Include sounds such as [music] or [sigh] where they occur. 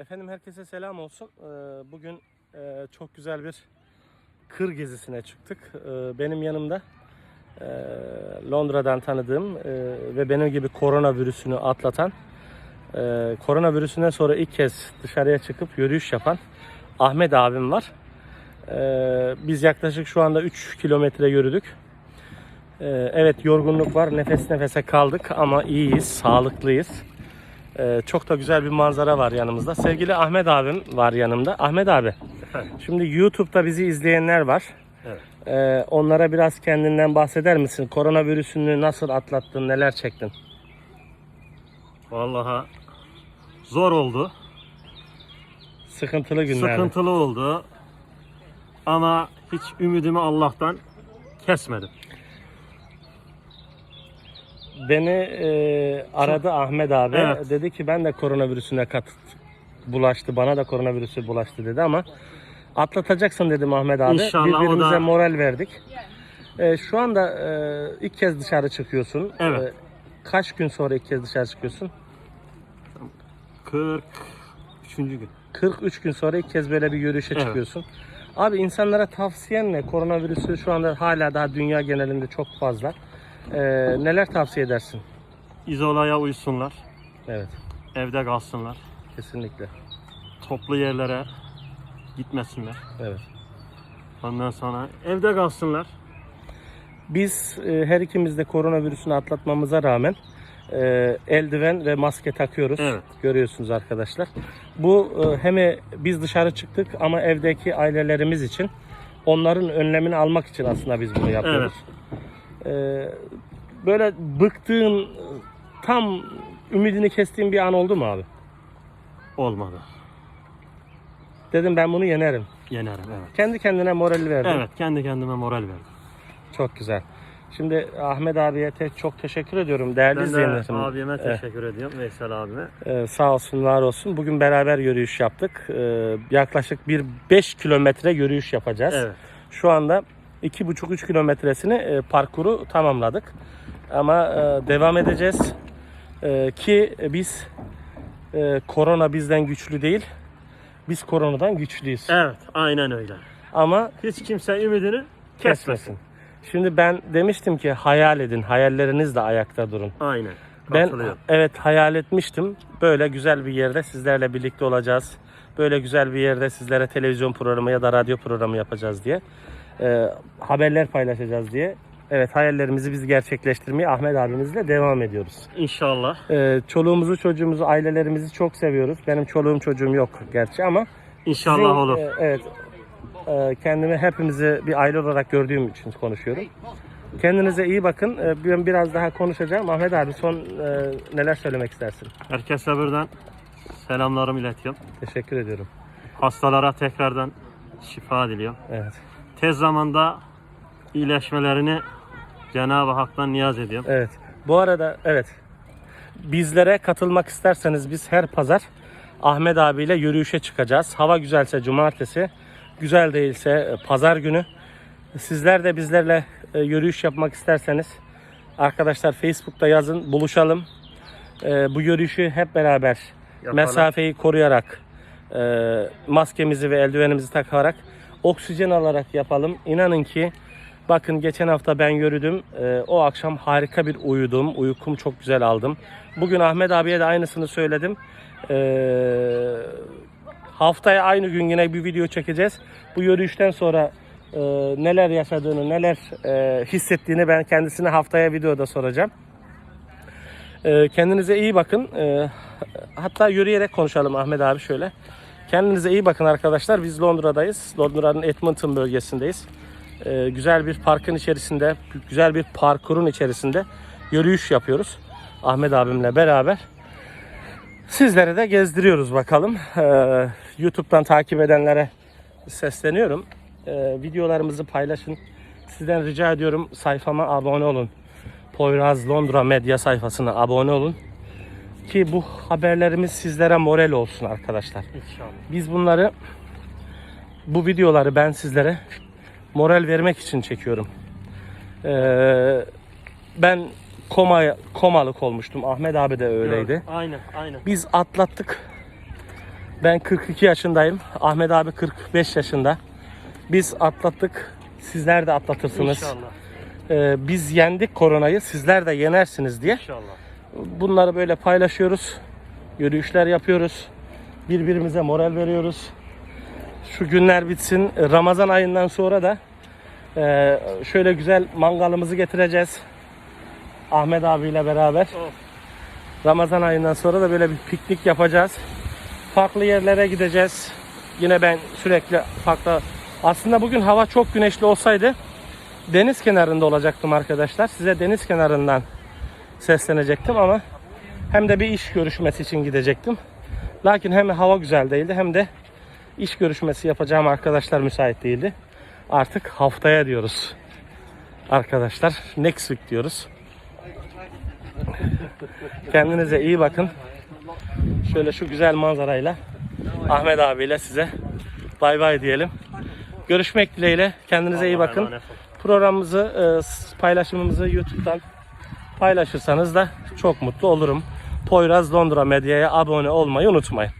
Efendim herkese selam olsun. Ee, Bugün e, çok güzel bir kır gezisine çıktık. Ee, Benim yanımda e, Londra'dan tanıdığım e, ve benim gibi koronavirüsünü atlatan, koronavirüsünden sonra ilk kez dışarıya çıkıp yürüyüş yapan Ahmet abim var. Ee, Biz yaklaşık şu anda 3 kilometre yürüdük. Evet yorgunluk var, nefes nefese kaldık ama iyiyiz, sağlıklıyız. Ee, çok da güzel bir manzara var yanımızda. Sevgili Ahmet abim var yanımda. Ahmet abi, Efendim? şimdi YouTube'da bizi izleyenler var. Evet. Ee, onlara biraz kendinden bahseder misin? Koronavirüsünü nasıl atlattın, neler çektin? Vallahi zor oldu. Sıkıntılı günler. Sıkıntılı oldu. Ama hiç ümidimi Allah'tan kesmedim. Beni e, aradı Ahmet abi. Evet. Dedi ki ben de koronavirüsüne kat bulaştı. Bana da koronavirüsü bulaştı dedi ama atlatacaksın dedim Ahmet abi. İnşallah Birbirimize da- moral verdik. E, şu anda e, ilk kez dışarı çıkıyorsun. Evet. E, kaç gün sonra ilk kez dışarı çıkıyorsun? 43. gün. 43 gün sonra ilk kez böyle bir yürüyüşe Evet. çıkıyorsun. Abi insanlara tavsiyen ne? Koronavirüsü şu anda hala daha dünya genelinde çok fazla. E, neler tavsiye edersin? İzolaya uysunlar. Evet, Evde kalsınlar. kesinlikle. Toplu yerlere gitmesinler. Evet. Ondan sonra evde kalsınlar. Biz e, her ikimiz de koronavirüsünü atlatmamıza rağmen e, eldiven ve maske takıyoruz. Evet. Görüyorsunuz arkadaşlar. Bu e, hem biz dışarı çıktık ama evdeki ailelerimiz için onların önlemini almak için aslında biz bunu yapıyoruz. E, böyle bıktığın tam ümidini kestiğin bir an oldu mu abi? Olmadı. Dedim ben bunu yenerim. Yenerim evet. Kendi kendine moral verdin. Evet kendi kendime moral verdim. Çok güzel. Şimdi Ahmet abiye te- çok teşekkür ediyorum değerli Ben de izleyenlerim. abime Evet. teşekkür ediyorum. Veysel abime. Ee, sağ olsun, var olsun. Bugün beraber yürüyüş yaptık. Ee, yaklaşık bir 5 kilometre yürüyüş yapacağız. Evet. Şu anda 2,5-3 kilometresini e, parkuru tamamladık. Ama e, devam edeceğiz. E, ki biz e, korona bizden güçlü değil. Biz koronadan güçlüyüz. Evet aynen öyle. Ama Hiç kimse ümidini kesmesin. Şimdi ben demiştim ki hayal edin. Hayallerinizle ayakta durun. Aynen. Ben evet hayal etmiştim. Böyle güzel bir yerde sizlerle birlikte olacağız. Böyle güzel bir yerde sizlere televizyon programı ya da radyo programı yapacağız diye. Ee, haberler paylaşacağız diye. Evet hayallerimizi biz gerçekleştirmeye Ahmet abimizle devam ediyoruz. İnşallah. Ee, çoluğumuzu, çocuğumuzu, ailelerimizi çok seviyoruz. Benim çoluğum çocuğum yok gerçi ama İnşallah sizin, olur. e, evet. E, kendimi hepimizi bir aile olarak gördüğüm için konuşuyorum. Kendinize iyi bakın. E, ben biraz daha konuşacağım. Ahmet abi son e, neler söylemek istersin? Herkese buradan selamlarımı iletiyorum. Teşekkür ediyorum. Hastalara tekrardan şifa diliyorum. Evet. Tez zamanda iyileşmelerini Cenab-ı Hak'tan niyaz ediyorum. Evet. Bu arada evet. Bizlere katılmak isterseniz biz her pazar Ahmet abiyle yürüyüşe çıkacağız. Hava güzelse cumartesi, güzel değilse e, pazar günü. Sizler de bizlerle e, yürüyüş yapmak isterseniz arkadaşlar Facebook'ta yazın, buluşalım. E, Bu yürüyüşü hep beraber Yapalım. mesafeyi koruyarak, maskemizi ve eldivenimizi takarak, oksijen alarak yapalım. İnanın ki bakın geçen hafta ben yürüdüm. E, O akşam harika bir uyudum. Uykum çok güzel aldım. Bugün Ahmet abiye de aynısını söyledim. E, Haftaya aynı gün yine bir video çekeceğiz. Bu yürüyüşten sonra e, neler yaşadığını, neler e, hissettiğini ben kendisine haftaya videoda soracağım. E, kendinize iyi bakın. E, hatta yürüyerek konuşalım Ahmet abi şöyle. Kendinize iyi bakın arkadaşlar. Biz Londra'dayız. Londra'nın Edmonton bölgesindeyiz. E, güzel bir parkın içerisinde, güzel bir parkurun içerisinde yürüyüş yapıyoruz. Ahmet abimle beraber. Sizlere de gezdiriyoruz bakalım. Ee, YouTube'dan takip edenlere sesleniyorum. Ee, videolarımızı paylaşın. Sizden rica ediyorum sayfama abone olun. Poyraz Londra medya sayfasına abone olun. Ki bu haberlerimiz sizlere moral olsun arkadaşlar. İnşallah. Biz bunları bu videoları ben sizlere moral vermek için çekiyorum. Ee, ben koma komalık olmuştum. Ahmet abi de öyleydi. Aynen aynen. Biz atlattık. Ben 42 yaşındayım. Ahmet abi 45 yaşında. Biz atlattık. Sizler de atlatırsınız. İnşallah. Ee, biz yendik koronayı. Sizler de yenersiniz diye. İnşallah. Bunları böyle paylaşıyoruz. Yürüyüşler yapıyoruz. Birbirimize moral veriyoruz. Şu günler bitsin. Ramazan ayından sonra da e, şöyle güzel mangalımızı getireceğiz. Ahmet abiyle beraber. Of. Ramazan ayından sonra da böyle bir piknik yapacağız. Farklı yerlere gideceğiz. Yine ben sürekli farklı... Aslında bugün hava çok güneşli olsaydı deniz kenarında olacaktım arkadaşlar. Size deniz kenarından seslenecektim ama hem de bir iş görüşmesi için gidecektim. Lakin hem hava güzel değildi hem de iş görüşmesi yapacağım arkadaşlar müsait değildi. Artık haftaya diyoruz. Arkadaşlar next week diyoruz. [laughs] Kendinize iyi bakın. Şöyle şu güzel manzarayla Ahmet abiyle size bay bay diyelim. Görüşmek dileğiyle. Kendinize iyi bakın. Programımızı, e, paylaşımımızı YouTube'dan paylaşırsanız da çok mutlu olurum. Poyraz Londra Medya'ya abone olmayı unutmayın.